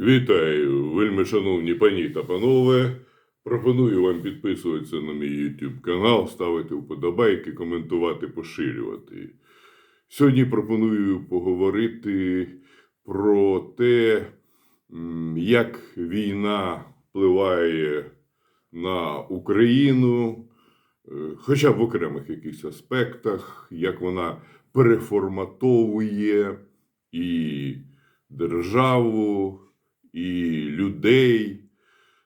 Вітаю, вельми шановні пані та панове. Пропоную вам підписуватися на мій YouTube канал, ставити вподобайки, коментувати, поширювати. Сьогодні пропоную поговорити про те, як війна впливає на Україну, е, хоча б в окремих якихось аспектах, як вона переформатовує і державу, і людей.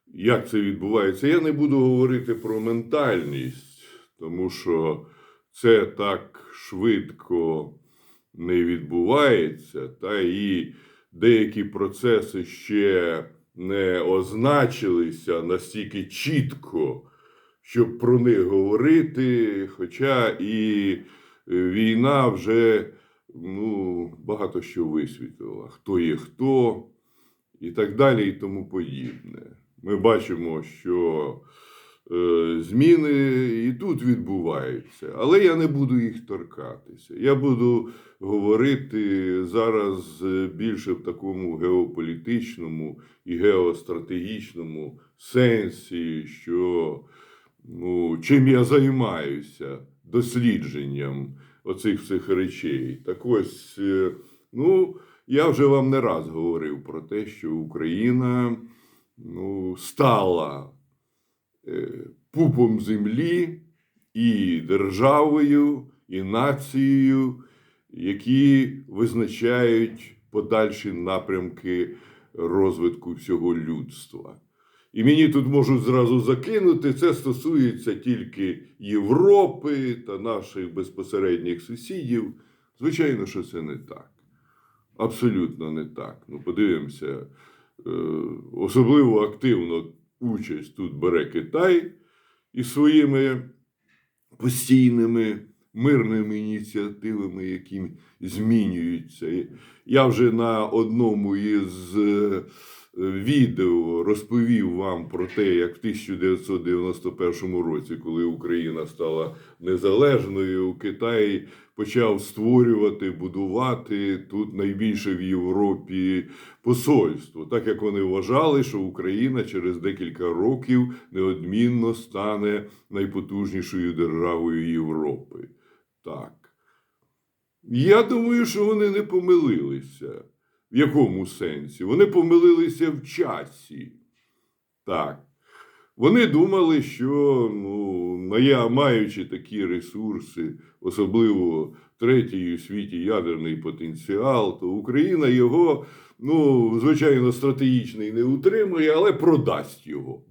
Як це відбувається? Я не буду говорити про ментальність, тому що це так швидко не відбувається, та і деякі процеси ще не означилися настільки чітко, щоб про них говорити. Хоча і війна вже ну, багато що висвітлила, хто є хто і так далі, і тому подібне. Ми бачимо, що е, зміни і тут відбуваються, але я не буду їх торкатися. Я буду говорити зараз е, більше в такому геополітичному і геостратегічному сенсі, що ну, чим я займаюся дослідженням оцих всіх речей. Так ось, е, ну, я вже вам не раз говорив про те, що Україна ну, стала е, пупом землі і державою, і нацією, які визначають подальші напрямки розвитку всього людства. І мені тут можуть зразу закинути, це стосується тільки Європи та наших безпосередніх сусідів. Звичайно, що це не так. Абсолютно не так. Ну, подивимося, е, особливо активно участь тут бере Китай із своїми постійними мирними ініціативами, які змінюються. Я вже на одному із е, відео розповів вам про те, як в 1991 році, коли Україна стала незалежною, Китай почав створювати, будувати тут найбільше в Європі посольство, так як вони вважали, що Україна через декілька років неодмінно стане найпотужнішою державою Європи. Так. Я думаю, що вони не помилилися. В якому сенсі? Вони помилилися в часі. Так. Вони думали, що ну, маючи такі ресурси, особливо третій у світі ядерний потенціал, то Україна його, ну, звичайно, стратегічний не утримує, але продасть його,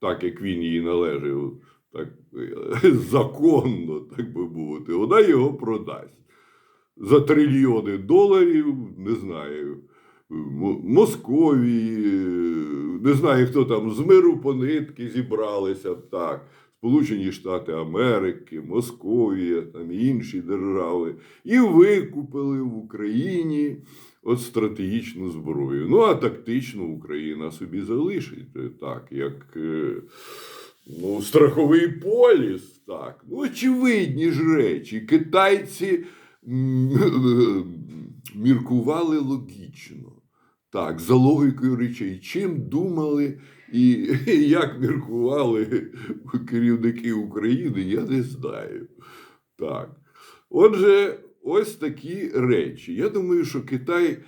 так як він їй належав, так е, законно, так би мовити, вона його продасть за трильйони доларів, не знаю, Московії, не знаю, хто там з миру по нитки зібралися так. Сполучені Штати Америки, Московія, там інші держави, і викупили в Україні от стратегічну зброю. Ну, а тактично Україна собі залишить е, так, як е, ну, страховий поліс. Так. Ну, очевидні ж речі. Китайці міркували логічно. Так, за логікою речей, чим думали і як міркували керівники України, я не знаю. Так. Отже, ось такі речі. Я думаю, що Китай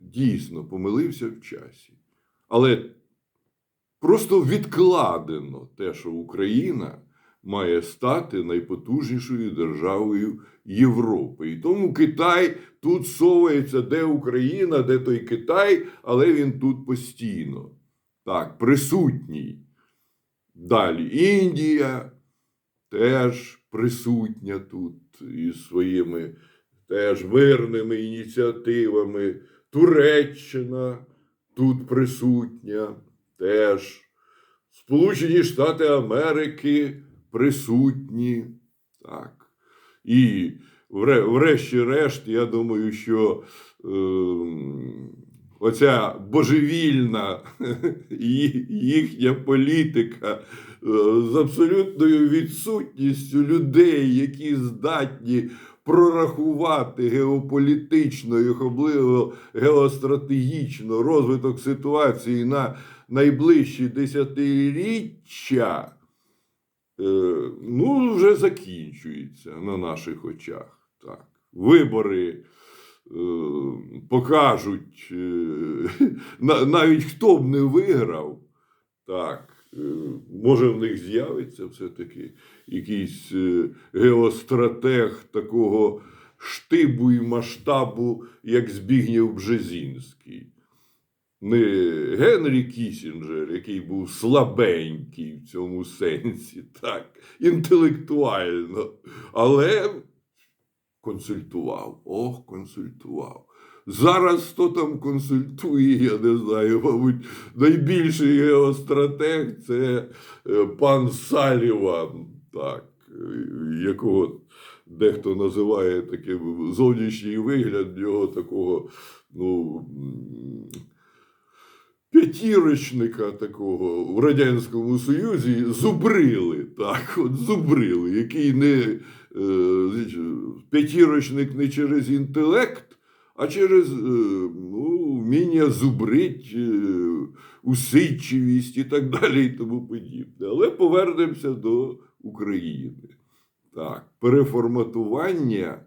дійсно помилився в часі. Але просто відкладено те, що Україна має стати найпотужнішою державою Європи. І тому Китай тут совається, де Україна, де той Китай, але він тут постійно. Так, присутній. Далі Індія теж присутня тут із своїми теж мирними ініціативами. Туреччина тут присутня теж. Сполучені Штати Америки присутні. Так. І врешті-решт, я думаю, що е, оця божевільна їхня політика е, з абсолютною відсутністю людей, які здатні прорахувати геополітично і особливо геостратегічно розвиток ситуації на найближчі десятиріччя, ну, вже закінчується на наших очах. Так. Вибори е, покажуть, е, навіть хто б не виграв, так, е, може в них з'явиться все-таки якийсь е, геостратег такого штибу і масштабу, як Збігнєв Бжезінський. Не Генрі Кісінджер, який був слабенький в цьому сенсі, так, інтелектуально, але консультував. Ох, консультував. Зараз хто там консультує, я не знаю, мабуть, найбільший геостратег це е, пан Саліван, так, якого дехто називає таким зовнішній вигляд його такого, ну. П'ятірочника такого в Радянському Союзі зубрили, так, от зубрили, який не е, п'ятірочник не через інтелект, а через е, ну, вміння зубрить, е, усидчивість і так далі, і тому подібне. Але повернемося до України. Так, переформатування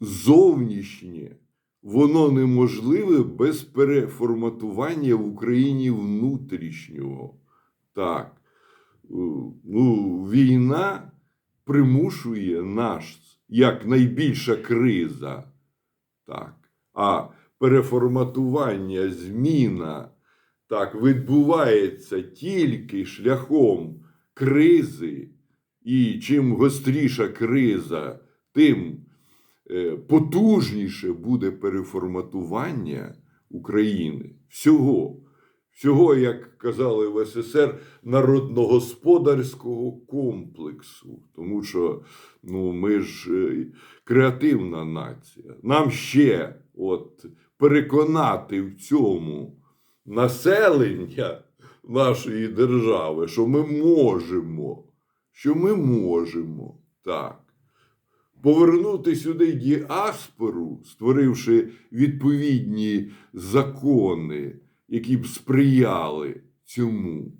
зовнішнє, воно неможливе без переформатування в Україні внутрішнього. Так. Е, Ну, війна примушує нас як найбільша криза. Так. А переформатування, зміна так, відбувається тільки шляхом кризи. І чим гостріша криза, тим потужніше буде переформатування України всього. Всього, як казали в СССР, народногосподарського комплексу. Тому що ну, ми ж е, креативна нація. Нам ще от, переконати в цьому населення нашої держави, що ми можемо, що ми можемо так. Повернути сюди діаспору, створивши відповідні закони, які б сприяли цьому.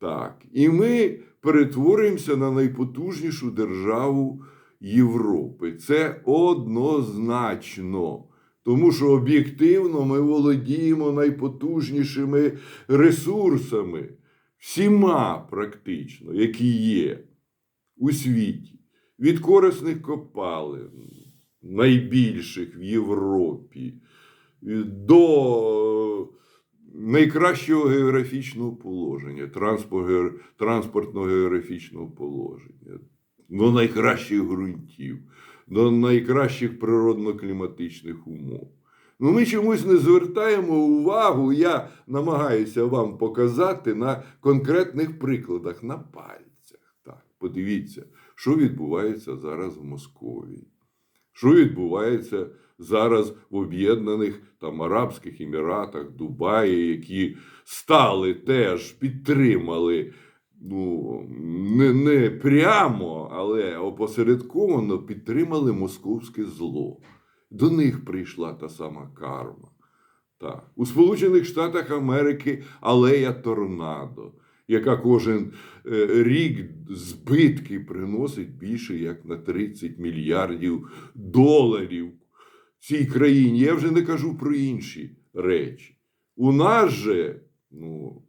Так. І ми перетворимося на найпотужнішу державу Європи. Це однозначно. Тому що об'єктивно ми володіємо найпотужнішими ресурсами, всіма практично, які є у світі. Від корисних копалин, найбільших в Європі, до найкращого географічного положення, транспо- транспортно-географічного положення, до найкращих ґрунтів, до найкращих природно-кліматичних умов. Ну, ми чомусь не звертаємо увагу, я намагаюся вам показати на конкретних прикладах, на пальцях. Так, подивіться, що відбувається зараз в Московії, що відбувається зараз в Об'єднаних там Арабських Еміратах, Дубаї, які стали теж підтримали. Ну, не, не прямо, але опосередковано підтримали московське зло. До них прийшла та сама карма. Так. У Сполучених Штатах Америки алея торнадо, яка кожен е, рік збитки приносить більше як на 30 мільярдів доларів цій країні. Я вже не кажу про інші речі. У нас же, ну,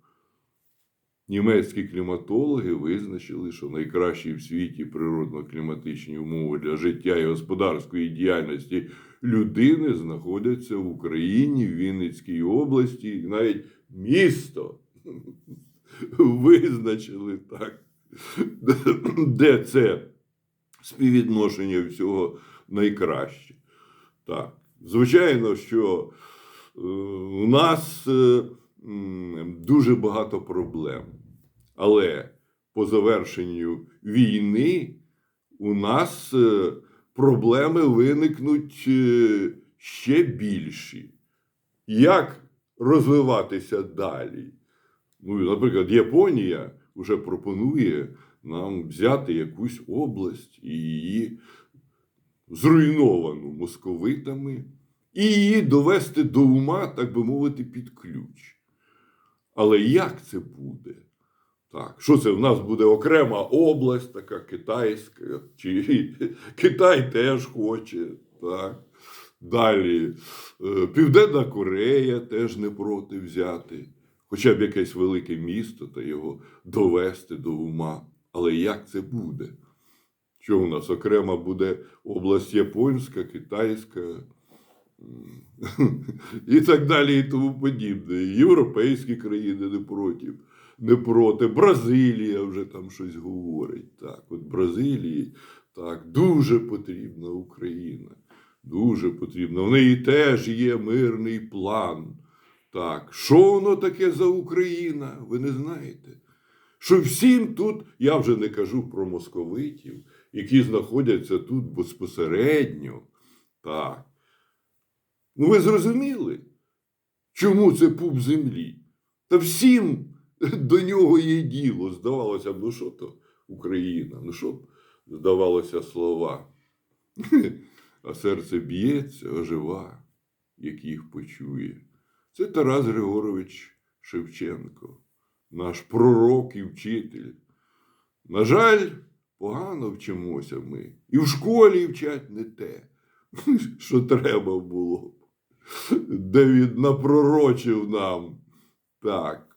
німецькі кліматологи визначили, що найкращі в світі природно-кліматичні умови для життя і господарської діяльності людини знаходяться в Україні, в Вінницькій області, навіть місто визначили так, де це співвідношення всього найкраще. Так. Звичайно, що е, у нас е, дуже багато проблем. Але по завершенню війни у нас е, проблеми виникнуть ще більші. Як розвиватися далі? Ну, наприклад, Японія вже пропонує нам взяти якусь область і її зруйновану московитами, і її довести до ума, так би мовити, під ключ. Але як це буде? Так, що це в нас буде окрема область, така китайська, чи Китай теж хоче. Так. Далі е, Південна Корея теж не проти взяти, хоча б якесь велике місто та його довести до ума. Але як це буде? Що у нас окрема буде область японська, китайська і так далі, і тому подібне. Європейські країни не проти, не проти. Бразилія вже там щось говорить. Так, от Бразилії так, дуже потрібна Україна. Дуже потрібна. В неї теж є мирний план. Так, що воно таке за Україна? Ви не знаєте? Що всім тут, я вже не кажу про московитів, які знаходяться тут безпосередньо. Так. Ну, ви зрозуміли, чому це пуп землі? Та всім до нього є діло. Здавалося б, ну що то Україна? Ну що б здавалося слова? А серце б'ється, ожива, як їх почує. Це Тарас Григорович Шевченко, наш пророк і вчитель. На жаль, погано вчимося ми. І в школі вчать не те, що треба було, де він напророчив нам. Так.